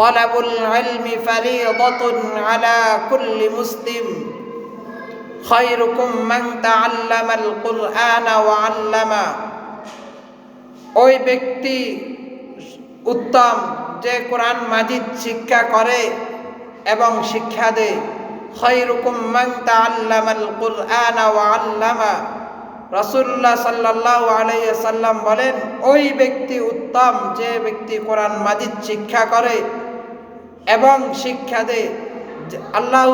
طلب العلم فريضة على كل مسلم خيركم من تعلم القرآن وعلمه ওই ব্যক্তি উত্তম যে কোরআন মাজিদ শিক্ষা করে এবং শিক্ষা দেয় খৈরুকুম মান তাআল্লামাল কুরআন ওয়া আল্লামা রাসূলুল্লাহ সাল্লাল্লাহু আলাইহি সাল্লাম বলেন ওই ব্যক্তি উত্তম যে ব্যক্তি কোরআন মাজিদ শিক্ষা করে এবং শিক্ষা যে- আল্লাহ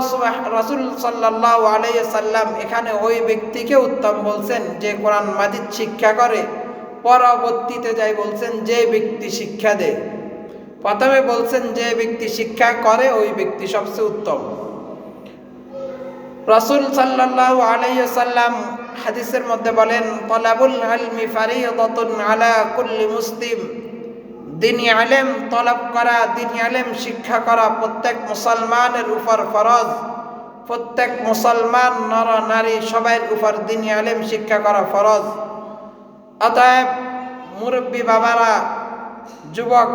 রাসূল সাল্লাল্লাহু আলাইহি সাল্লাম এখানে ওই ব্যক্তিকে উত্তম বলছেন, যে কোরআন মাজিদ শিক্ষা করে। পরবর্তীতে যাই বলছেন, যে ব্যক্তি শিক্ষা দেয়। প্রথমে বলছেন, যে ব্যক্তি শিক্ষা করে, ওই ব্যক্তি সবচেয়ে উত্তম। রসুল সাল্লাল্লাহু আলাইসাল্লাম হাদিসের মধ্যে বলেন, তলাবুল ইলমি ফারিয়াদাতুন আলা কুল্লি মুসলিম। দিনী আলেম তলব করা, দিন আলেম শিক্ষা করা প্রত্যেক মুসলমানের উপর ফরজ। প্রত্যেক মুসলমান, নর, নারী সবার উপর দিন আলেম শিক্ষা করা ফরজ। অতএব মুরব্বী বাবারা, যুবক,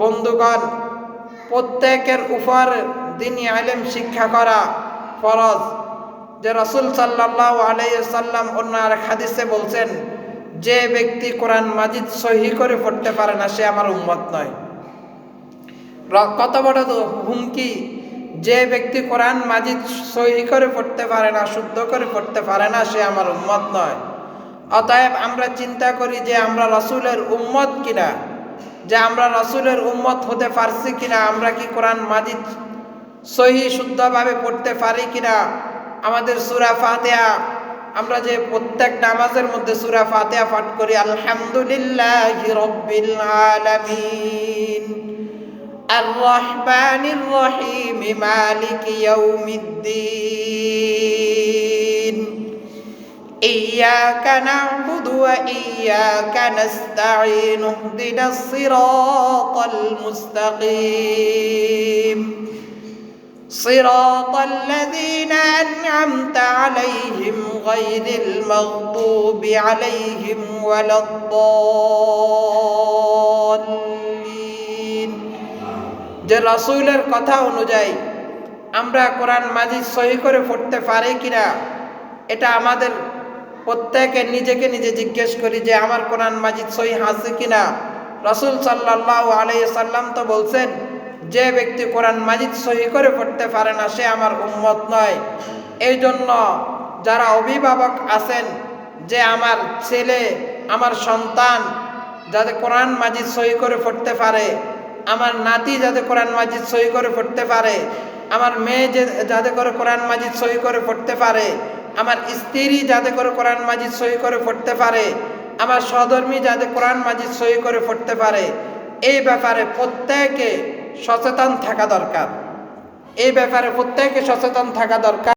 বন্ধুগণ, প্রত্যেকের উপর দিনী আলেম শিক্ষা করা ফরজ। যে রসুল সাল্লাহ আলাইসাল্লাম অন্য আর হাদিসে বলছেন যে ব্যক্তি কোরআন মাজিদ সহি করে পড়তে পারে না, সে আমার উম্মত নয়। কত বড় হুমকি? যে ব্যক্তি কোরআন মাজিদ সহি করে পড়তে পারে না, শুদ্ধ করে পড়তে পারে না, সে আমার উম্মত নয়। অতএব আমরা চিন্তা করি যে আমরা রসুলের উম্মত কিনা, যে আমরা রসুলের উম্মত হতে পারছি কিনা, আমরা কি কোরআন মাজিদ সহি, শুদ্ধভাবে পড়তে পারি কিনা? আমাদের সুরা ফাতেহা আমরা যে প্রত্যেক নামাজের মধ্যে সুরা ফাতেহা পাঠ করি আলহামদুলিল্লাহ রব্বিল আলামিন الرحمن الرحيم مالك يوم الدين إياك نعبد وإياك نستعين اهدنا الصراط المستقيم صراط الذين أنعمت عليهم غير المغضوب عليهم ولا الضالين যে রসুলের কথা অনুযায়ী আমরা কোরআন মাজিদ সহি করে পড়তে পারি কিনা এটা আমাদের প্রত্যেকে নিজেকে নিজে জিজ্ঞেস করি যে আমার কোরআন মাজিদ সহি আছে কিনা রসুল সাল্লাহ আলাই সাল্লাম তো বলছেন যে ব্যক্তি কোরআন মাজিদ সহি করে পড়তে পারে না, সে আমার উম্মত নয়। এই জন্য যারা অভিভাবক আছেন, যে আমার ছেলে, আমার সন্তান যাতে কোরআন মাজিদ সহি করে পড়তে পারে, আমার নাতি যাতে কোরআন মাজিদ সহি করে পড়তে পারে, আমার মেয়ে যে, যাতে করে কোরআন মাজিদ সহি করে পড়তে পারে, আমার স্ত্রী যাতে করে কোরআন মাজিদ সহি করে পড়তে পারে, আমার সহধর্মী যাতে কোরআন মাজিদ সহি করে পড়তে পারে, এই ব্যাপারে প্রত্যেকে সচেতন থাকা দরকার। এই ব্যাপারে প্রত্যেকে সচেতন থাকা দরকার।